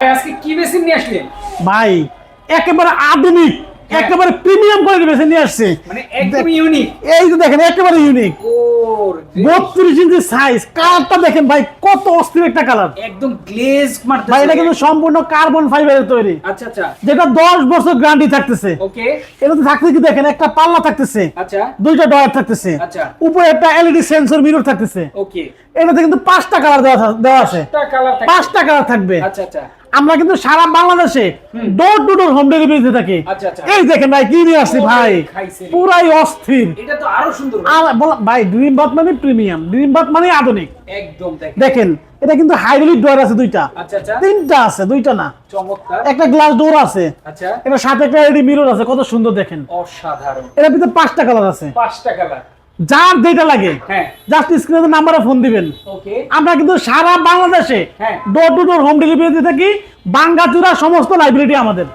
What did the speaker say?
আজকে কি বেশি নিয়ে আসলেন? ভাই একেবারে আধুনিক হ্যাঁ। একেবারে প্রিমিয়াম কোয়ালিটি বেছে নিয়ে আসছে। মানে একদম ইউনিক এই যে দেখেন একেবারে ইউনিক বত্রিশ ইঞ্চি সাইজ কালারটা দেখেন ভাই কত অস্থির একটা কালার একদম গ্লেজ মারতে ভাই এটা কিন্তু সম্পূর্ণ কার্বন ফাইবারের তৈরি। আচ্ছা আচ্ছা। যেটা দশ বছর গ্যারান্টি থাকতেছে। ওকে। এটাতে থাকতে কি দেখেন একটা পাল্লা থাকতেছে। আচ্ছা। দুইটা ডয়ার থাকতেছে। আচ্ছা। উপরে একটা এলইডি সেন্সর মিরর থাকতেছে। ওকে। এটাতে কিন্তু পাঁচটা কালার দেওয়া দেওয়া আছে। পাঁচটা কালার থাকবে। আচ্ছা আচ্ছা। আমরা কিন্তু সারা বাংলাদেশে door to door home delivery দিতে থাকি। আচ্ছা। এই দেখেন ভাই কি নিয়ে আসছি ভাই? পুরাই অস্থির। এটা তো আরও সুন্দর ভাই। ড্রিম বাট মানে প্রিমিয়াম ড্রিম বাট মানে আধুনিক। একদম দেখেন। এটা কিন্তু হাইড্রোলিক ডোর আছে দুইটা। তিনটা আছে দুইটা না। একটা গ্লাস ডোর আছে। এটা সাথে একটা এলইডি মিরর আছে কত সুন্দর দেখেন। অসাধারণ। এটার ভিতরে পাঁচটা কালার আছে। পাঁচটা কালার যার যেটা লাগে জাস্ট স্ক্রিনে নাম্বারে ফোন দিবেন। আমরা কিন্তু সারা বাংলাদেশে। Door to door home delivery দিয়ে থাকি বাঙ্গাচুরা সমস্ত লাইব্রেরি আমাদের।